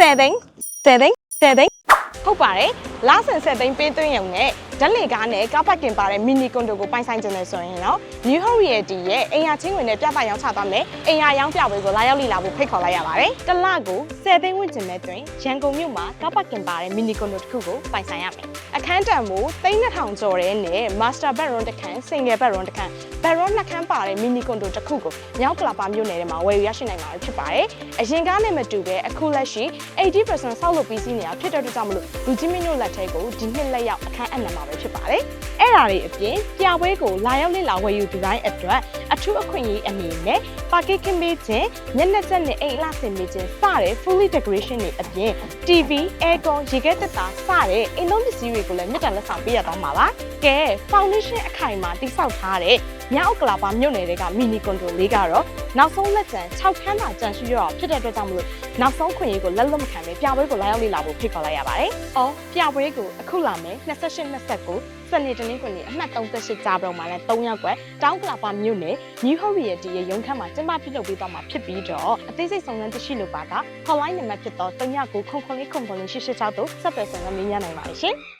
10သိန်း10သိန်း10သိန်းဟုတ်ပါတယ်လာဆန်10သိန်းပေးသွင်းရုံနဲ့ ဓာတ်လေကားနဲ့ကားပတ်ကင်ပါတဲ့မီနီကွန်ဒိုကိုပိုင်ဆိုင်ခြင်းနဲ့ဆိုရင်တော့ New Hope Realty ရဲ့အိမ်ယာချင်းဝင်နဲ့ပြသရောင်းချသွားမယ်အိမ်ယာရောင်းပြပွဲကိုလာရောက်လေ့လာဖို့ဖိတ်ခေါ်လိုက်ရပါတယ်တစ်လကို10သိန်းဝန်းကျင်မဲ့တွင်ရန်ကုန်မြို့မှာကားပတ်ကင်ပါတဲ့မီနီကွန်ဒိုတစ်ခုကိုပိုင်ဆိုင်ရမယ်အခန်းတန်မိုး3200ကျော်တဲ့နဲ့ Master Bedroom တစ်ခန်း Single Bedroom တစ်ခန်း Bedroom နှစ်ခန်းပါတဲ့မီနီကွန်ဒိုတစ်ခုကိုမြောက်ကလာပါမြို့နယ်ထဲမှာဝယ်ယူရရှိနိုင်မှာဖြစ်ပါတယ်အရင်ကားနဲ့မတူပဲအခုလက်ရှိ80%ဆောက်လုပ်ပြီးစီးနေတာဖြစ်တဲ့အတွက်ကြောင့်မလို့လူကြီးမင်းတို့လက်ထဲကိုဒီနှစ်လက်ရောက်အခန်းအနံမှာပဲဖြစ်ပါတယ်အဲ့ဒါတွေအပြင်ပြပွဲကိုလာရောက်လေ့လာဝယ်ယူသူတိုင်းအတွက်အထူးအခွင့်အရေးအနေနဲ့ package ခင်းပေးခြင်းညနေချက်နဲ့အိမ်အလှဆင်ပေးခြင်းစတဲ့ fully decoration တွေအပြင် TV, aircon, ရေခဲသက်သာစတဲ့အိမ်လုံးပစ္စည်းတွေကိုလည်းမြတ်တန်လက်ဆောင်ပေးရတော့မှာပါကဲ foundation အခိုင်အမာတိစောက်ထားတဲ့မြောက်ကလာပါမြို့နယ်တွေကမီနီကွန်ဒိုလေးကတော့နောက်ဆုံးလက်ကျန်6ခန်းသာကျန်ရှိရတော့ဖြစ်တဲ့အတွက်ကြောင့်မလို့နောက်ဆုံးခွင့်ရေးကိုလက်လွတ်မခံပဲပြပွဲကိုလာရောက်လေ့လာဖို့ဖိတ်ခေါ်လိုက်ရပါတယ်။အော်ပြပွဲကိုအခုလာမယ်28 29စနေတနင်္ဂနွေအမှတ်38ကြာပုံမှာလည်း3ရောက်ွယ်တောင်းကလာပါမြို့နယ် New Hope Realty ရဲ့ရုံးခန်းမှာကျင်းပပြုလုပ်ပေးသွားမှာဖြစ်ပြီးတော့အသေးစိတ်စုံစမ်းသိရှိလိုပါက hotline နံပါတ်ဖြစ်တော့3999 999 886တို့ဆက်သွယ်ဆောင်ရွက်မေးမြန်းနိုင်ပါတယ်ရှင်။